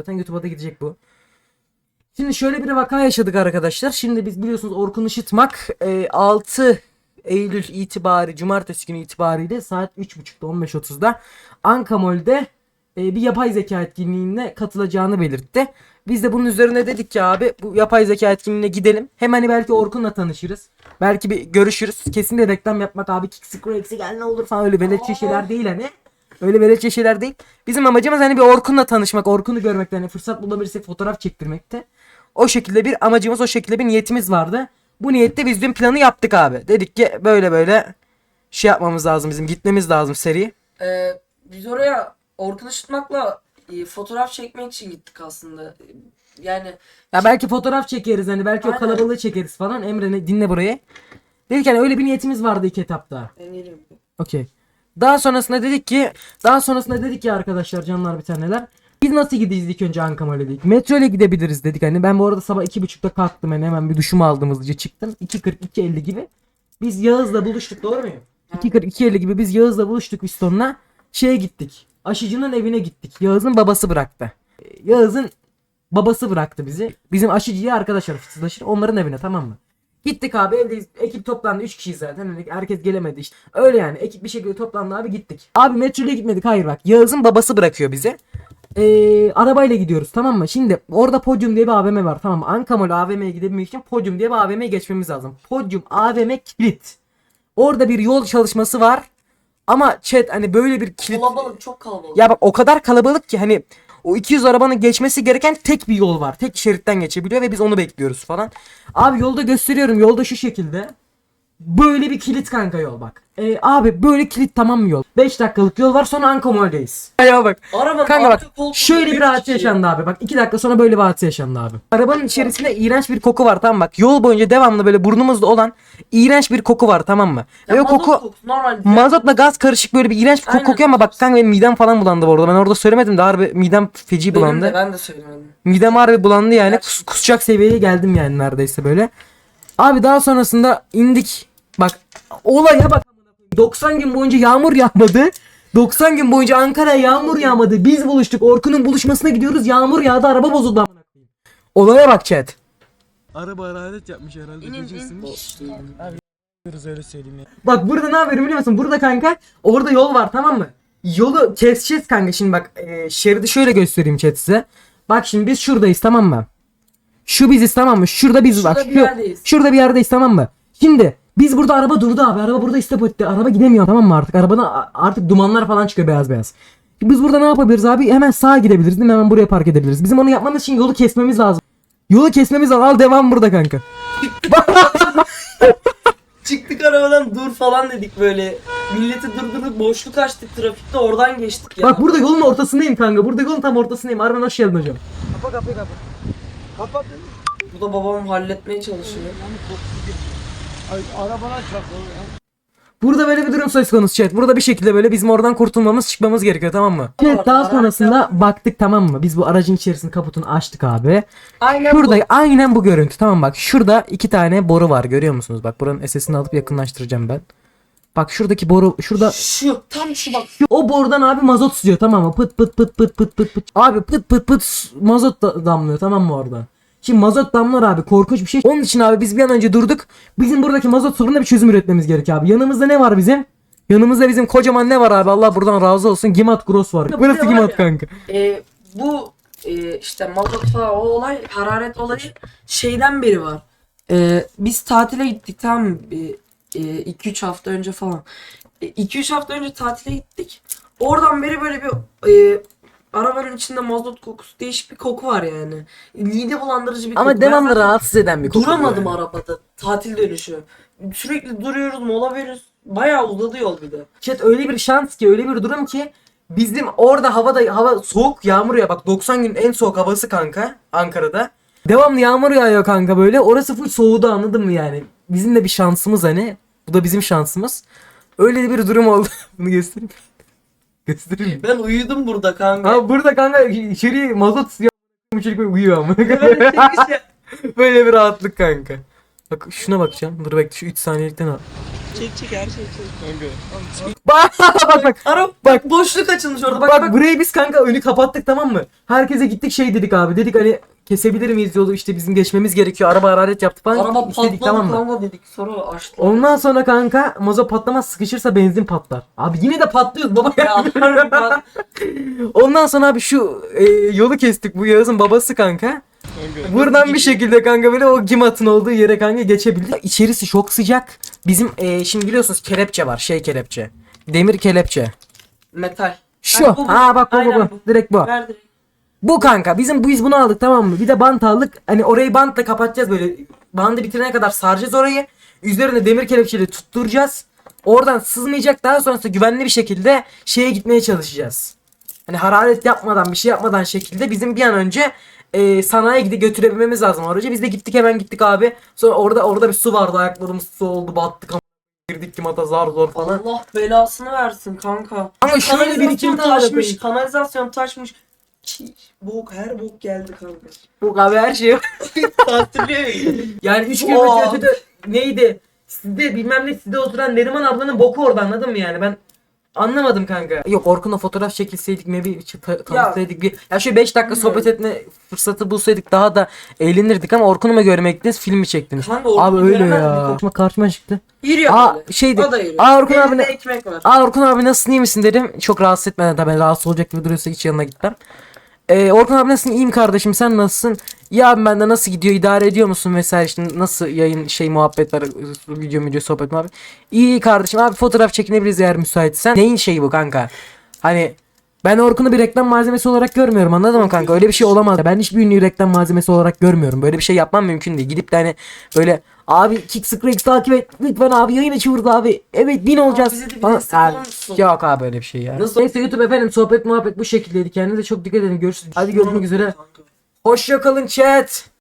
Zaten YouTube'a da gidecek bu. Şimdi şöyle bir vaka yaşadık arkadaşlar. Şimdi biz biliyorsunuz Orkun Işıtmak e, 6 Eylül itibari Cumartesi günü itibariyle saat 3.30'da 15.30'da Ankamol'de e, bir yapay zeka etkinliğine katılacağını belirtti. Biz de bunun üzerine dedik ki abi bu yapay zeka etkinliğine gidelim. Hem hani belki Orkun'la tanışırız. Belki bir görüşürüz. Kesin de reklam yapmak abi Kick Screx'e gel ne olur falan öyle veletçe şeyler değil hani. Öyle veletçe şeyler değil. Bizim amacımız hani bir Orkun'la tanışmak, Orkun'u görmekte hani fırsat bulabilirsek fotoğraf çektirmekte. O şekilde bir amacımız, o şekilde bir niyetimiz vardı. Bu niyette biz dün planı yaptık abi. Dedik ki böyle böyle şey yapmamız lazım bizim gitmemiz lazım seri. Ee, biz oraya Orkun Işıtmak'la e, fotoğraf çekmek için gittik aslında. Yani Ya belki fotoğraf çekeriz hani belki o Aynen. kalabalığı çekeriz falan. Emre ne- dinle burayı. Dedik hani öyle bir niyetimiz vardı ilk etapta. deneyelim. Okey. Daha sonrasında dedik ki daha sonrasında dedik ki arkadaşlar canlar bir taneler. Biz nasıl gideceğiz ilk önce Ankamol'e dedik. Metro ile gidebiliriz dedik hani. Ben bu arada sabah 2.30'da kalktım hani hemen bir duşumu aldım hızlıca çıktım. 2.40 2.50 gibi. Biz Yağız'la buluştuk doğru muyum? 2.40 2.50 gibi biz Yağız'la buluştuk Piston'la. Şeye gittik. Aşıcının evine gittik. Yağız'ın babası bıraktı. Yağız'ın babası bıraktı bizi. Bizim aşıcıya arkadaşlar fısıldaşır onların evine tamam mı? Gittik abi evdeyiz. Ekip toplandı 3 kişiyiz zaten. Hani herkes gelemedi işte. Öyle yani. Ekip bir şekilde toplandı abi gittik. Abi metro ile gitmedik. Hayır bak. Yağız'ın babası bırakıyor bizi. Ee, arabayla gidiyoruz tamam mı? Şimdi orada Podium diye bir AVM var tamam mı? Ankamol AVM'ye gidebilmek için Podium diye bir AVM'ye geçmemiz lazım. Podium AVM kilit. Orada bir yol çalışması var. Ama chat hani böyle bir kilit... Kalabalık çok kalabalık. Ya bak o kadar kalabalık ki hani o 200 arabanın geçmesi gereken tek bir yol var. Tek şeritten geçebiliyor ve biz onu bekliyoruz falan. Abi yolda gösteriyorum. Yolda şu şekilde. Böyle bir kilit kanka yol bak. Ee, abi böyle kilit tamam mı yol? 5 dakikalık yol var sonra Ankamol'deyiz. Ya bak. Arabanın Kanka bak arka koltuğunda şöyle bir üç hadise kişi. yaşandı abi. Bak 2 dakika sonra böyle bir hadise yaşandı abi. Arabanın içerisinde iğrenç bir koku var tamam bak. Yol boyunca devamlı böyle burnumuzda olan iğrenç bir koku var tamam mı? Ya Ve o mazot koku kokusu, normal. Mazotla gaz karışık böyle bir iğrenç bir koku Aynen. kokuyor ama bak kanka benim midem falan bulandı bu arada. Ben orada söylemedim de harbi midem feci Benim bulandı. de ben de söylemedim. Midem harbi bulandı yani. Kus, kusacak seviyeye geldim yani neredeyse böyle. Abi daha sonrasında indik. Bak olaya bak. amına koyayım. 90 gün boyunca yağmur yağmadı. 90 gün boyunca Ankara'ya yağmur yağmadı. Biz buluştuk. Orkun'un buluşmasına gidiyoruz. Yağmur yağdı. Araba bozuldu amına koyayım. Olaya bak chat. Araba hararet yapmış herhalde İnin gece in. ısınmış. Diyoruz öyle söyleyeyim ya. Bak burada ne yapıyorum biliyor musun? Burada kanka orada yol var tamam mı? Yolu keseceğiz kanka şimdi bak e, şeridi şöyle göstereyim chat size. Bak şimdi biz şuradayız tamam mı? Şu biziz tamam mı? Şurada biz Şurada bak. bir şu- yerdeyiz. şurada bir yerdeyiz tamam mı? Şimdi biz burada araba durdu abi. Araba burada istop etti. Araba gidemiyor tamam mı artık? Arabadan a- artık dumanlar falan çıkıyor beyaz beyaz. Biz burada ne yapabiliriz abi? Hemen sağa gidebiliriz değil mi? Hemen buraya park edebiliriz. Bizim onu yapmamız için yolu kesmemiz lazım. Yolu kesmemiz lazım. Al devam burada kanka. Çıktık arabadan dur falan dedik böyle. Milleti durdurduk boşluk açtık trafikte oradan geçtik ya. Bak burada yolun ortasındayım kanka. Burada yolun tam ortasındayım. Harbiden hoş geldin hocam. Kapa kapıyı kapa. Kapat. Bu da babam halletmeye çalışıyor. Ay, arabana çarp. Burada böyle bir durum söz konusu chat. Burada bir şekilde böyle bizim oradan kurtulmamız çıkmamız gerekiyor tamam mı? Evet daha sonrasında baktık tamam mı? Biz bu aracın içerisinde kaputunu açtık abi. Aynen Şurada aynen bu görüntü tamam bak. Şurada iki tane boru var görüyor musunuz? Bak buranın SS'ini alıp yakınlaştıracağım ben. Bak şuradaki boru şurada bu. Şu tam şu bak. o borudan abi mazot sızıyor tamam mı? Pıt pıt pıt pıt pıt pıt pıt. Abi pıt pıt pıt mazot da- damlıyor tamam mı oradan? Şimdi mazot damlar abi korkunç bir şey. Onun için abi biz bir an önce durduk. Bizim buradaki mazot sorununa bir çözüm üretmemiz gerekiyor abi. Yanımızda ne var bizim? Yanımızda bizim kocaman ne var abi? Allah buradan razı olsun. Gimat Gross var. De var Gimat kanka. Ee, bu e, işte mazot falan o olay hararet olayı şeyden beri var. Ee, biz tatile gittik mı? 2-3 hafta önce falan. 2-3 hafta önce tatile gittik. Oradan beri böyle bir e, arabanın içinde mazot kokusu değişik bir koku var yani. Mide bulandırıcı bir koku. Ama Ben devamlı zaten rahatsız eden bir koku. Duramadım yani. arabada tatil dönüşü. Sürekli duruyoruz mola veriyoruz. Bayağı uzadı yol bir de. Chat öyle bir şans ki öyle bir durum ki bizim orada havada hava soğuk yağmur ya bak 90 gün en soğuk havası kanka Ankara'da. Devamlı yağmur yağıyor kanka böyle. Orası full soğudu anladın mı yani? Bizim de bir şansımız hani. Bu da bizim şansımız. Öyle bir durum oldu. Bunu göstereyim. Göstereyim. Ben uyudum burada kanka. Ha burada kanka içeri mazot çocuk böyle uyuyor ama. Böyle şey- böyle bir rahatlık kanka. Bak şuna bakacağım. Dur bekle şu 3 saniyelikten al. çek çek her şeyi çek. Bak bak bak. Arap bak boşluk açılmış orada. Bak Bak, bak. burayı biz kanka önü kapattık tamam mı? Herkese gittik şey dedik abi. Dedik hani kesebilir miyiz yolu işte bizim geçmemiz gerekiyor. Araba hararet yaptı falan. Araba İstedik, patladı tamam mı? kanka dedik. Sonra açtılar. Ondan sonra kanka mozo patlamaz sıkışırsa benzin patlar. Abi yine de patlıyoruz baba. Ya. Ondan sonra abi şu e, yolu kestik bu Yağız'ın babası kanka. Buradan bir şekilde kanka böyle o gimatın olduğu yere kanka geçebildik. İçerisi çok sıcak. Bizim e, şimdi biliyorsunuz kelepçe var şey kelepçe. Demir kelepçe. Metal. Şu. Ha, bu, bu. ha bak bu bu Aynen bu. bu. Direkt bu. Ver direkt. Bu kanka bizim biz bunu aldık tamam mı? Bir de bant aldık. Hani orayı bantla kapatacağız böyle. Bandı bitirene kadar saracağız orayı. Üzerine demir kelepçeyle tutturacağız. Oradan sızmayacak. Daha sonrasında güvenli bir şekilde şeye gitmeye çalışacağız. Hani hararet yapmadan bir şey yapmadan şekilde bizim bir an önce e, sanayiye gidip götürebilmemiz lazım aracı. Biz de gittik hemen gittik abi. Sonra orada orada bir su vardı. Ayaklarımız su oldu. Battık ama girdik kimata zar zor falan. Allah belasını versin kanka. Ama şöyle bir iki taşmış. Kanalizasyon taşmış. Bok her bok geldi kanka. Bu abi her şey Hatırlıyor musun? Yani 3 Oo. kilometre ötede neydi? Sizde bilmem ne sizde oturan Neriman ablanın boku orada anladın mı yani ben anlamadım kanka. Yok Orkun'la fotoğraf çekilseydik ne bir ta- tanışsaydık bir ya şöyle 5 dakika sohbet etme fırsatı bulsaydık daha da eğlenirdik ama Orkun'u mu görmektiniz filmi çektiniz. Kanka Orkun'u Abi öyle göremezdik ya. Karşıma, karşıma çıktı. Yürüyor Aa böyle. şeydi. O da yürüyor. Aa Orkun abi Elinde ne? ekmek var. Aa Orkun abi nasılsın iyi misin dedim. Çok rahatsız etmeden tabii rahatsız olacak gibi duruyorsa hiç yanına gitmem. Ee, Orkun abi nasılsın? İyiyim kardeşim sen nasılsın? Ya abi bende nasıl gidiyor? idare ediyor musun vesaire işte nasıl yayın şey muhabbet var video video sohbet muhabbet. İyi kardeşim abi fotoğraf çekinebiliriz eğer müsaitsen. Neyin şeyi bu kanka? Hani ben Orkun'u bir reklam malzemesi olarak görmüyorum anladın mı kanka? Öyle bir şey olamaz. Ben hiçbir ünlüyü reklam malzemesi olarak görmüyorum. Böyle bir şey yapmam mümkün değil. Gidip de hani böyle abi Kick Screx takip et lütfen abi yayın açıyoruz abi. Evet bin olacağız. Abi, olur musun? Yok abi öyle bir şey ya. Nasıl? Neyse YouTube efendim sohbet muhabbet bu şekildeydi. Kendinize çok dikkat edin. Görüşürüz. Hadi görüşmek üzere. Hoşça kalın chat.